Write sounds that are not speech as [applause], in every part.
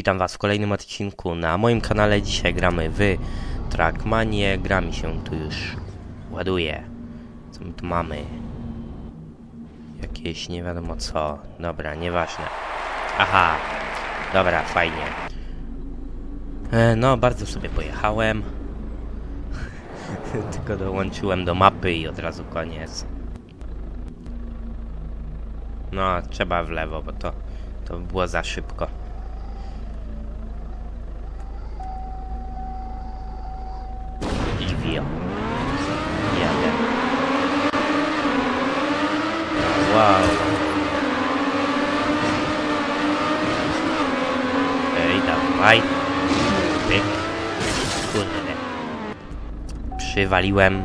Witam Was w kolejnym odcinku na moim kanale. Dzisiaj gramy w Trackmanie. Gra mi się tu już ładuje. Co my tu mamy? Jakieś nie wiadomo co. Dobra, nieważne. Aha, dobra, fajnie. E, no, bardzo sobie pojechałem. [laughs] Tylko dołączyłem do mapy i od razu koniec. No, trzeba w lewo, bo to, to by było za szybko. I wio. Jadę. Wow. Ej, dawaj. Pyk. Kurde. Przywaliłem.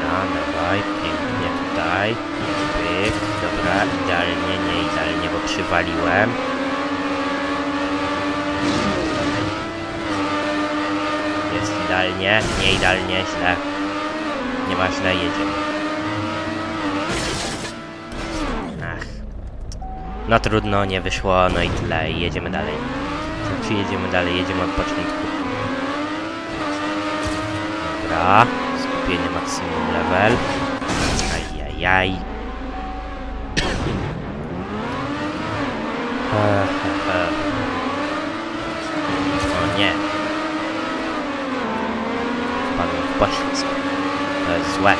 Dobra, dawaj, pięknie tutaj. Pyk, dobra, idealnie, nie idealnie, bo przywaliłem. Jest idealnie, nie idealnie, źle. Nieważne, jedziemy. No trudno, nie wyszło, no i tyle, jedziemy dalej. Znaczy jedziemy dalej, jedziemy od początku. Dobra, skupienie maksimum level. Ajajaj. O nie. Wpadłem w poślizg. To jest złe.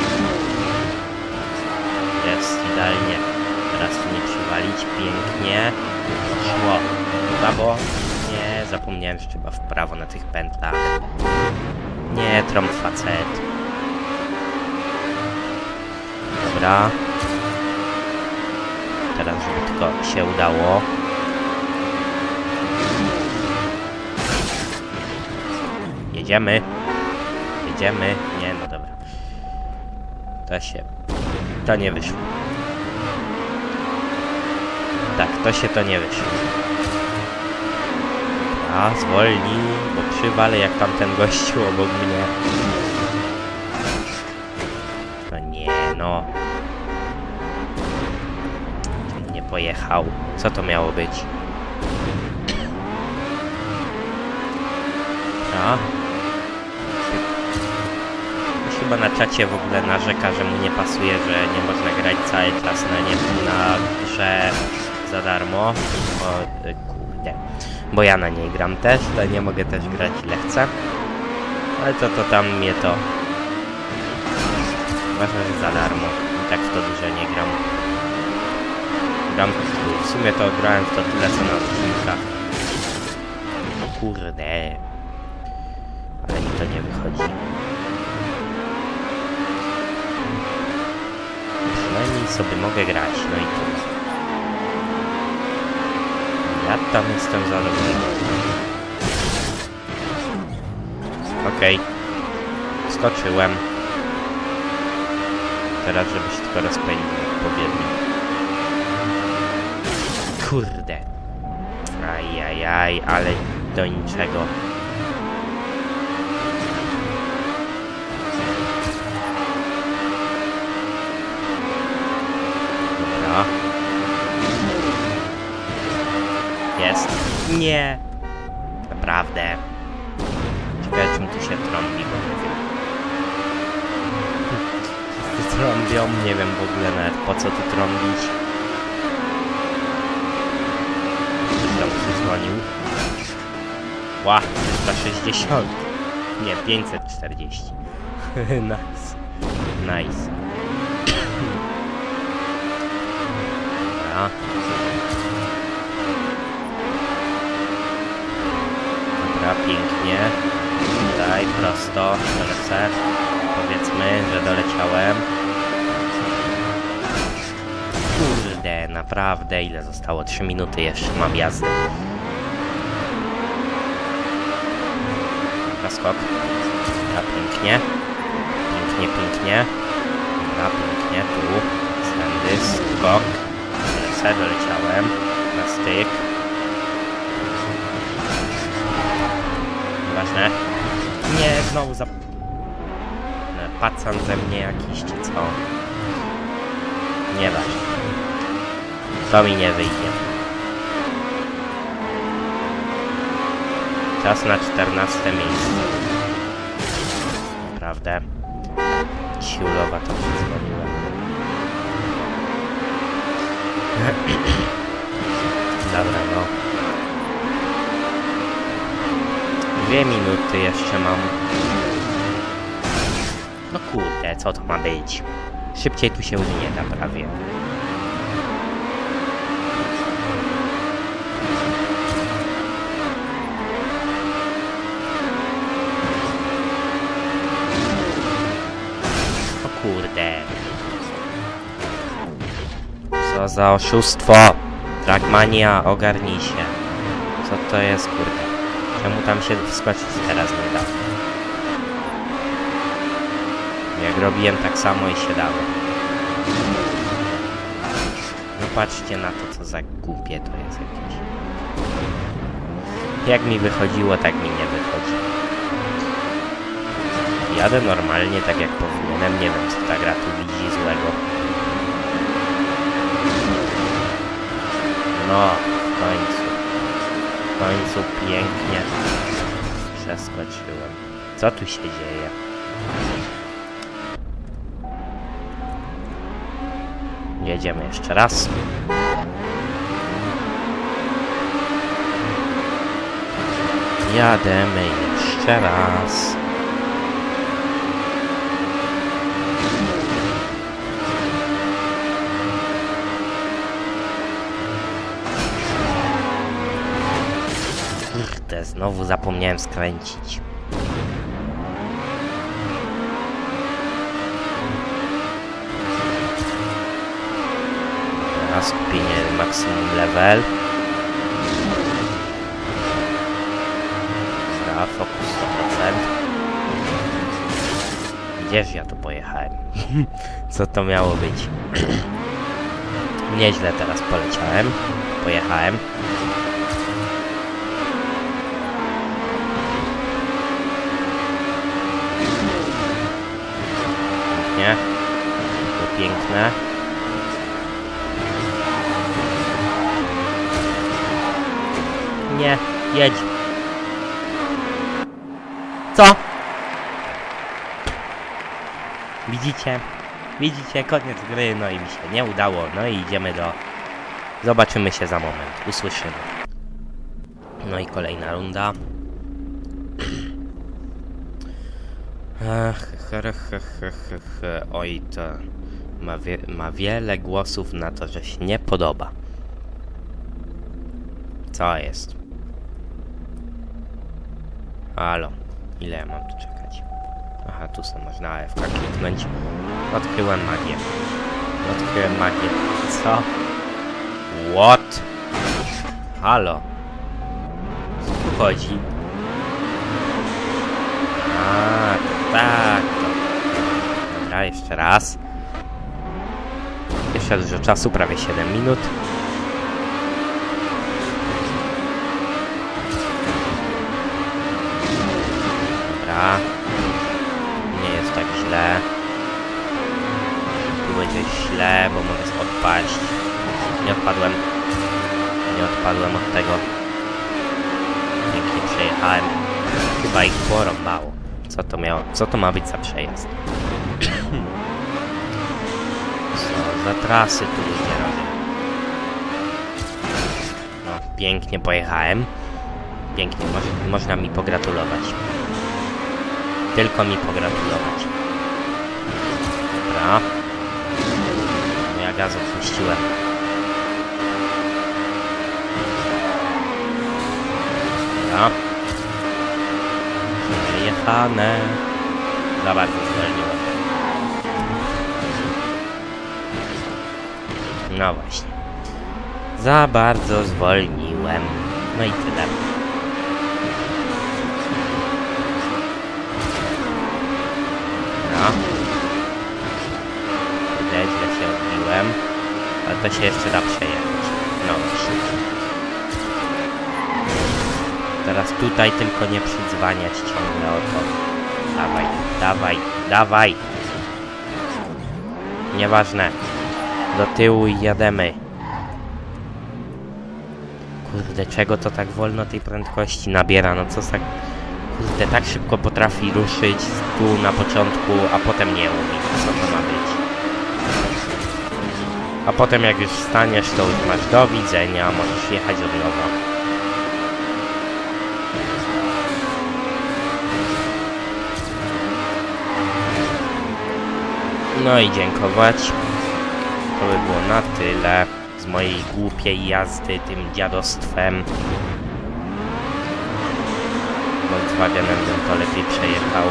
Jest idealnie. Teraz tu nie przywalić. Pięknie. Szło. Prawo. Nie, zapomniałem, że trzeba w prawo na tych pętlach. Nie, trąb facet. Dobra. Teraz, żeby tylko się udało. Jedziemy. Jedziemy. Nie, no dobra. To się... To nie wyszło. Tak, to się to nie wyszło. A, zwolnij, bo przywalę jak tamten gościu obok mnie. No nie, no. Nie pojechał? Co to miało być? Ktoś chyba na czacie w ogóle narzeka, że mu nie pasuje, że nie można grać cały czas na, nie, na grze za darmo. O, y, kurde. Bo ja na niej gram też, to nie mogę też grać ile chcę. Ale to, to tam mnie to... Ważne, że za darmo. I tak w to dużo nie gram. Gram, w sumie to grałem w to tyle co na odcinkach. Kurde. Ale mi to nie wychodzi. Przynajmniej sobie mogę grać, no i tyle. Ja tam jestem zadowolony. Okej. Skoczyłem. Teraz, żeby się tylko rozpędził odpowiednio. Kurde. Ajajaj, ale do niczego. Dobra. Jest. Nie. Naprawdę. Ciekawe, czym tu się trąbi, bo nie wiem. Wszyscy trąbią, nie wiem w ogóle nawet po co tu trąbić. Ktoś tam przyzwonił. Ła, 360. Nie, 540. [laughs] nice. Nice. Dobra. Dobra, pięknie. Tutaj prosto lecę. Powiedzmy, że doleciałem. Kurde, naprawdę, ile zostało? 3 minuty jeszcze mam jazdy. Na skok. Dobra, pięknie. Pięknie, pięknie. Dobra, pięknie, tu. Stędy, skok. Lecę, doleciałem. Na styk. nieważne. Nie, znowu za... Pacan ze mnie jakiś czy co? Nieważne. To mi nie wyjdzie. Czas na 14 miejsce. Prawda? Siulowa to się dzwoniła. [clears throat] Dobra, no. Dwie minuty jeszcze mam. No kurde, co to ma być? Szybciej tu się nie da prawie. O kurde. Co za oszustwo! Trackmania, ogarnij się. Co to jest, kurde? Czemu tam się wskoczyć teraz nie da? Jak robiłem tak samo i się dało. No patrzcie na to, co za głupie to jest jakieś. Jak mi wychodziło, tak mi nie wychodzi. Jadę normalnie, tak jak powinienem. Nie wiem, co ta gra tu widzi złego. No, w końcu. Końcu pięknie przeskoczyłem. Co tu się dzieje? Jedziemy jeszcze raz. Jademy jeszcze raz. Kurde, znowu zapomniałem skręcić. Teraz skupienie maksimum level. Dobra, fokus 100%. Gdzież ja tu pojechałem? [laughs] Co to miało być? [clears throat] Nieźle teraz poleciałem. Pojechałem. Pięknie. To piękne. Nie, jedź. Co? Widzicie? Widzicie, koniec gry, no i mi się nie udało, no i idziemy do... Zobaczymy się za moment, usłyszymy. No i kolejna runda. Ach, Oj, to ma, wie, ma wiele głosów na to, że się nie podoba. Co jest? Halo, ile ja mam tu czekać? Aha, tu sobie można AFK kliknąć. Odkryłem magię. Odkryłem magię. Co? What? Halo? Co tu chodzi? A, tak. Dobra, jeszcze raz. Jeszcze dużo czasu, prawie 7 minut. Dobra. Nie jest tak źle. Tu będzie źle, bo mogę odpaść. Nie odpadłem. Nie odpadłem od tego. Pięknie przejechałem. Chyba ich porąbało. Co to miało? Co to ma być za przejazd? Co za trasy tu robią? No, pięknie pojechałem. Pięknie, moż, można mi pogratulować. Tylko mi pogratulować. Dobra. No Ja gaz odpuściłem. Dobra. Przejechane. Za bardzo zwolniłem. No właśnie. Za bardzo zwolniłem. No i tyle. No. Kurde, źle się odbiłem. Ale to się jeszcze da przejechać. No właśnie. Teraz tutaj tylko nie przydzwaniać ciągle o to. Dawaj, dawaj, dawaj. Nieważne. Do tyłu i jademy. Kurde, czego to tak wolno tej prędkości nabiera? No co za... Kurde, tak szybko potrafi ruszyć tu na początku, a potem nie umie. Co to ma być? A potem jak już wstaniesz, to już masz do widzenia, możesz jechać od nowa. No i dziękować. To by było na tyle z mojej głupiej jazdy tym dziadostwem. Volkswagenem bym to lepiej przejechał.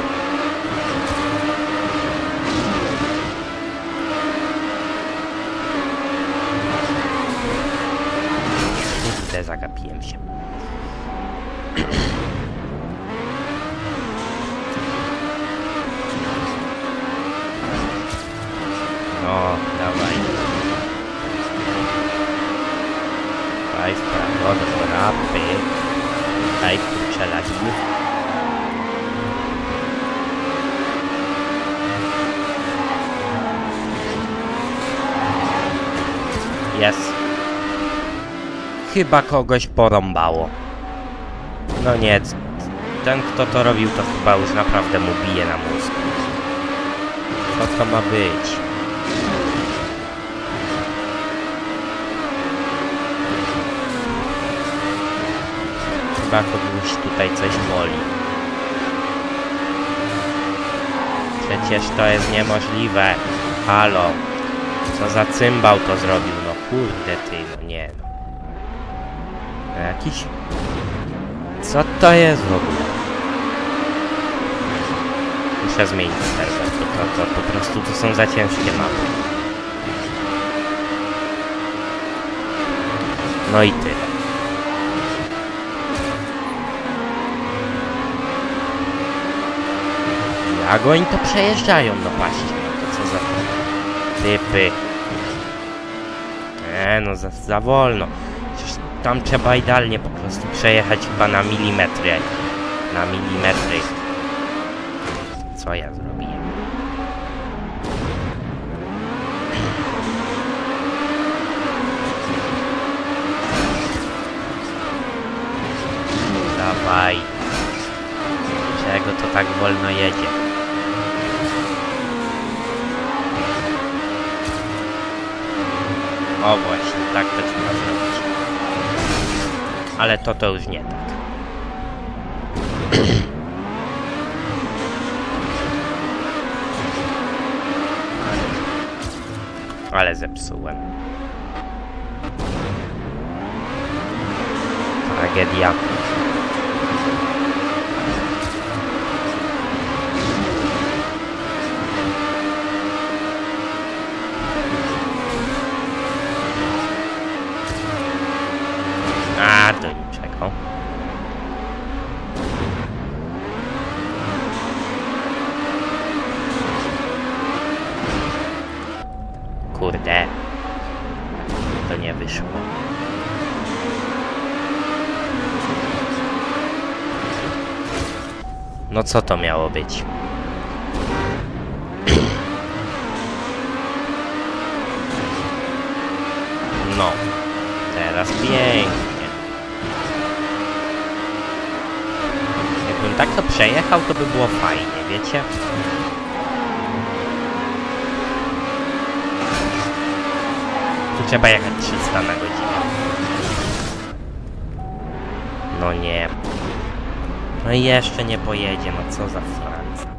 Kurde, zagapiłem się. [clears throat] No, dawaj. Daj w prawo, dobra, pyk. Daj kurczę lagi. Jest. Chyba kogoś porąbało. No nie, ten kto to robił to chyba już naprawdę mu bije na mózg. Co to ma być? Chyba kogoś tutaj coś boli. Przecież to jest niemożliwe. Halo. Co za cymbał to zrobił? No kurde ty, no nie no. Jakiś... Co to jest w ogóle? Muszę zmienić serwer, to, to, to po prostu to są za ciężkie mapy. No i tyle. Jak oni to przejeżdżają, no patrzcie, no to co za typy. No, za, za wolno. Przecież tam trzeba idealnie po prostu przejechać chyba na milimetry. Na milimetry. Co ja zrobiłem? Dawaj. Czego to tak wolno jedzie? O właśnie, tak to trzeba zrobić. Ale to to już nie tak. [clears throat] Ale zepsułem. Tragedia. A, do niczego. Kurde. To nie wyszło. No co to miało być? [clears throat] No. Teraz pięknie. Jakbym tak to przejechał, to by było fajnie, wiecie? Tu trzeba jechać 300 na godzinę. No nie. No i jeszcze nie pojedzie, no co za Francja.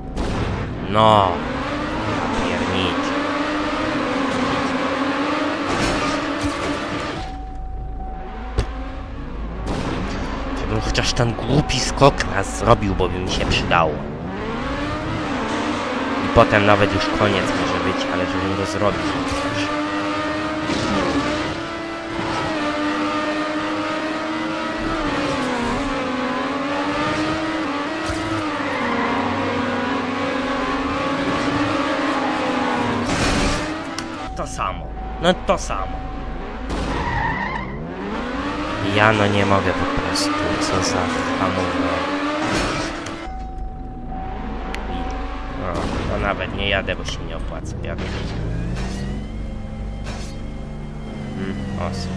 No. Piernicie. Żebym chociaż ten głupi skok raz zrobił, bo by mi się przydało. I potem nawet już koniec może być, ale żebym go zrobił chociaż. To samo. No to samo. Ja no nie mogę po prostu. Co za hamowe. No, to nawet nie jadę, bo się nie opłaca. Jadę. Hmm, os.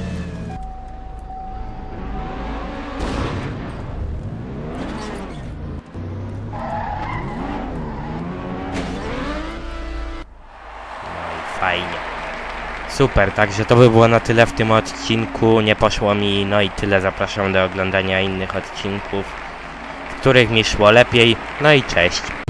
Super, także to by było na tyle w tym odcinku. Nie poszło mi, no i tyle. Zapraszam do oglądania innych odcinków, w których mi szło lepiej. No i cześć.